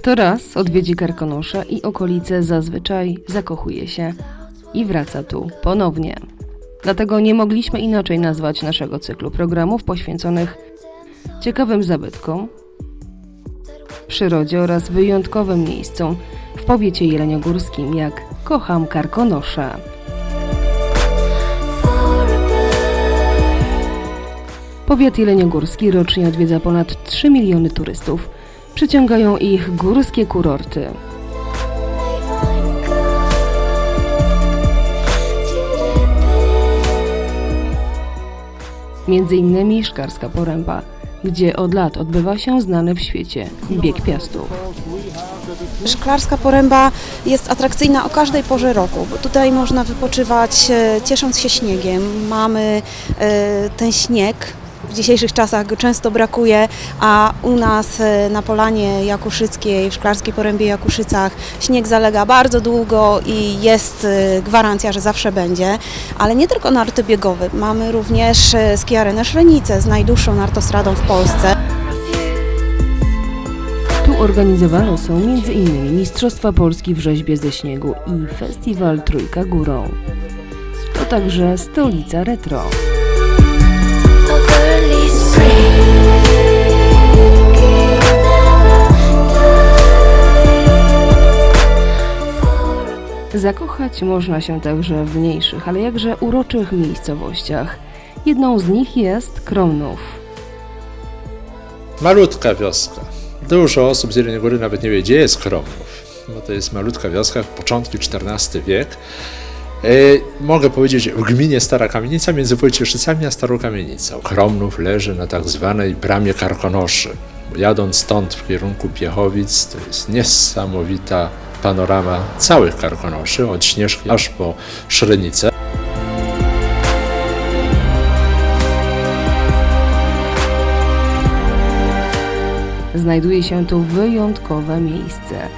Kto raz odwiedzi Karkonosza i okolice zazwyczaj zakochuje się i wraca tu ponownie. Dlatego nie mogliśmy inaczej nazwać naszego cyklu programów poświęconych ciekawym zabytkom, przyrodzie oraz wyjątkowym miejscom w powiecie jeleniogórskim jak Kocham Karkonosze. Powiat jeleniogórski rocznie odwiedza ponad 3 miliony turystów. Przyciągają ich górskie kurorty. Między innymi Szkarska Poręba, gdzie od lat odbywa się znany w świecie bieg piastów. Szklarska Poręba jest atrakcyjna o każdej porze roku, tutaj można wypoczywać e, ciesząc się śniegiem. Mamy e, ten śnieg. W dzisiejszych czasach go często brakuje, a u nas e, na Polanie Jakuszyckiej, w Szklarskiej Porębie Jakuszycach śnieg zalega bardzo długo i jest e, gwarancja, że zawsze będzie. Ale nie tylko narty biegowe, mamy również e, ski arenę Szrenicę z najdłuższą nartostradą w Polsce. Tu organizowane są m.in. Mistrzostwa Polski w rzeźbie ze śniegu i festiwal Trójka Górą. To także stolica retro. Zakochać można się także w mniejszych, ale jakże uroczych miejscowościach. Jedną z nich jest Kromnów. Malutka wioska. Dużo osób z Jeleniej Góry nawet nie wie, gdzie jest Kromnów, bo to jest malutka wioska, początki XIV wiek. E, mogę powiedzieć, w gminie Stara Kamienica między Wojcieszycami a Starą Kamienicą. Kromnów leży na tak zwanej bramie Karkonoszy. Jadąc stąd w kierunku Piechowic, to jest niesamowita panorama całych Karkonoszy, od Śnieżki aż po Szrenicę. Znajduje się tu wyjątkowe miejsce.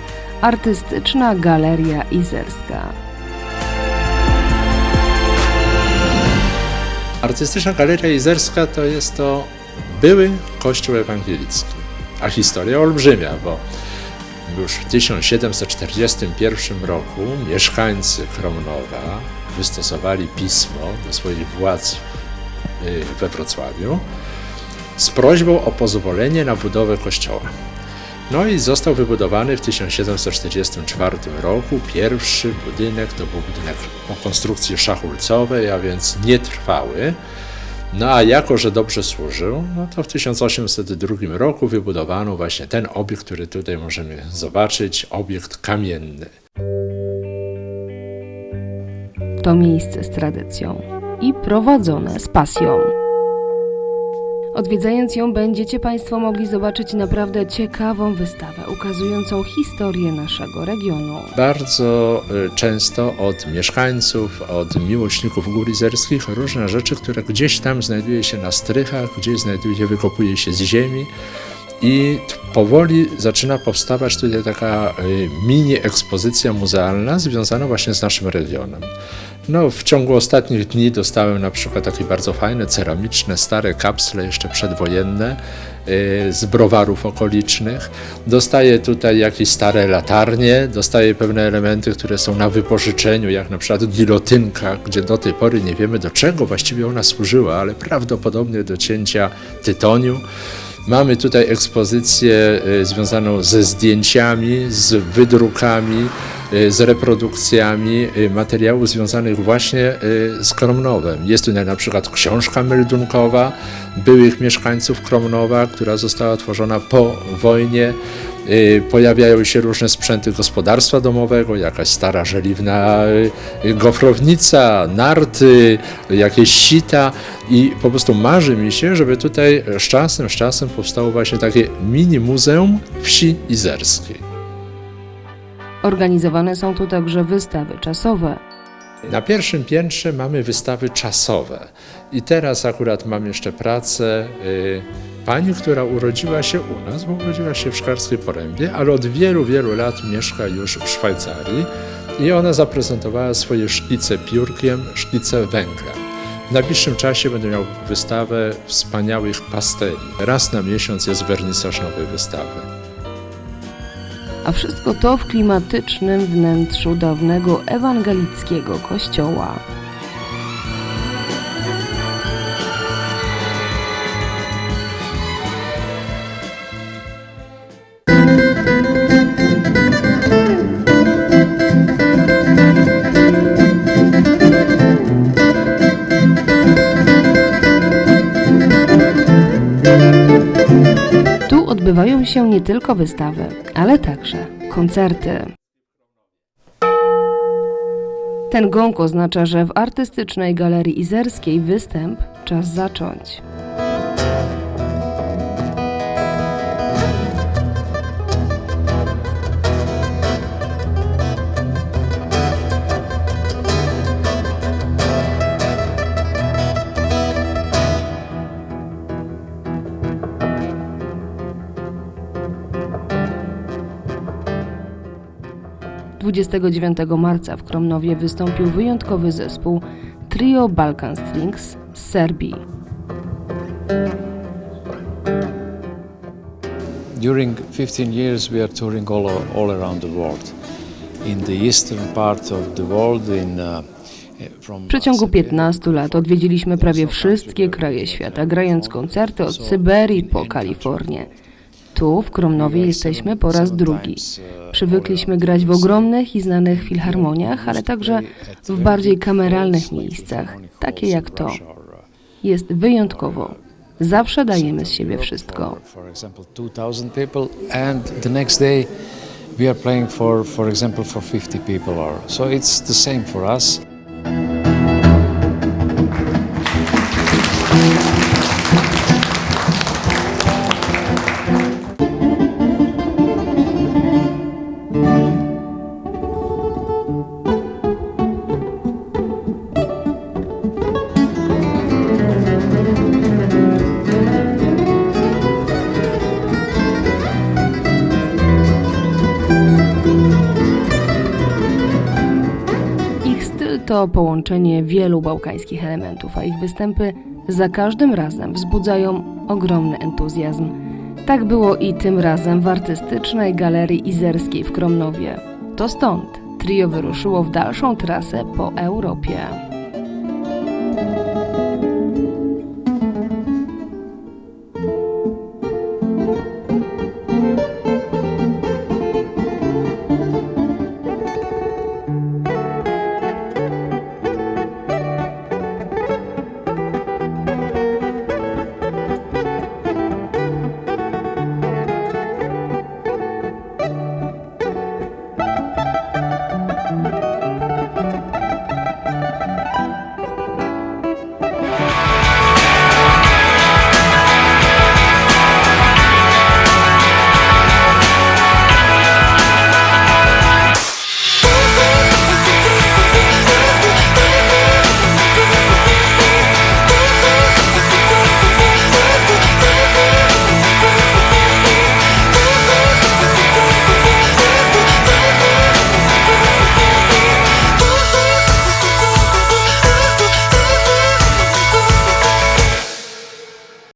Artystyczna Galeria Izerska. Artystyczna Galeria Izerska to jest to były kościół ewangelicki, a historia olbrzymia, bo już w 1741 roku mieszkańcy Kromnowa wystosowali pismo do swoich władz y, we Wrocławiu z prośbą o pozwolenie na budowę kościoła. No i został wybudowany w 1744 roku roku budynek, to był budynek o konstrukcji szachulcowej, a więc nietrwały. No a jako, że dobrze służył, no to w 1802 roku wybudowano właśnie ten obiekt, który tutaj możemy zobaczyć, obiekt kamienny. To miejsce z tradycją i prowadzone z pasją. Odwiedzając ją, będziecie Państwo mogli zobaczyć naprawdę ciekawą wystawę ukazującą historię naszego regionu. Bardzo y, często od mieszkańców, od miłośników gór izerskich różne rzeczy, które gdzieś tam znajduje się na strychach, gdzieś znajduje się, wykopuje się z ziemi i powoli zaczyna powstawać tutaj taka y, mini ekspozycja muzealna związana właśnie z naszym regionem. No, w ciągu ostatnich dni dostałem na przykład takie bardzo fajne, ceramiczne, stare kapsle, jeszcze przedwojenne, y, z browarów okolicznych. Dostaję tutaj jakieś stare latarnie, dostaję pewne elementy, które są na wypożyczeniu, jak na przykład gilotynka, gdzie do tej pory nie wiemy do czego właściwie ona służyła, ale prawdopodobnie do cięcia tytoniu. Mamy tutaj ekspozycję y, związaną ze zdjęciami, z wydrukami, z reprodukcjami y, materiałów związanych właśnie y, z Kromnowem. Jest tutaj na przykład książka meldunkowa byłych mieszkańców Kromnowa, która została tworzona po wojnie. Y, Pojawiają się różne sprzęty gospodarstwa domowego, jakaś stara żeliwna y, gofrownica, narty, jakieś sita i po prostu marzy mi się, żeby tutaj z czasem, z czasem powstało właśnie takie mini muzeum wsi izerskiej. Organizowane są tu także wystawy czasowe. Na pierwszym piętrze mamy wystawy czasowe i teraz akurat mam jeszcze pracę y, pani, która urodziła się u nas, bo urodziła się w Szklarskiej Porębie, ale od wielu, wielu lat mieszka już w Szwajcarii i ona zaprezentowała swoje szkice piórkiem, szkice węglem. W najbliższym czasie będę miał wystawę wspaniałych pasteli. Raz na miesiąc jest wernisaż nowej wystawy. A wszystko to w klimatycznym wnętrzu dawnego ewangelickiego kościoła. Tu odbywają się nie tylko wystawy, ale także koncerty. Ten gong oznacza, że w artystycznej galerii izerskiej występ czas zacząć. – 29 marca w Kromnowie wystąpił wyjątkowy zespół Trio Balkan Strings z Serbii. During 15 years, we are touring all, all around the world. In the eastern part of the world, in uh, from W przeciągu Siberia 15 lat odwiedziliśmy prawie wszystkie kraje świata, grając koncerty od Syberii po Kalifornię. Tu, w Kromnowie, jesteśmy po raz drugi. Przywykliśmy grać w ogromnych i znanych filharmoniach, ale także w bardziej kameralnych miejscach, takie jak to. Jest wyjątkowo. Zawsze dajemy z siebie wszystko. For example, 2000 people, and the next day we are playing for, for example, for 50 people. Or so it's the same for us. Połączenie wielu bałkańskich elementów, a ich występy za każdym razem wzbudzają ogromny entuzjazm. Tak było i tym razem w artystycznej galerii izerskiej w Kromnowie. To stąd trio wyruszyło w dalszą trasę po Europie.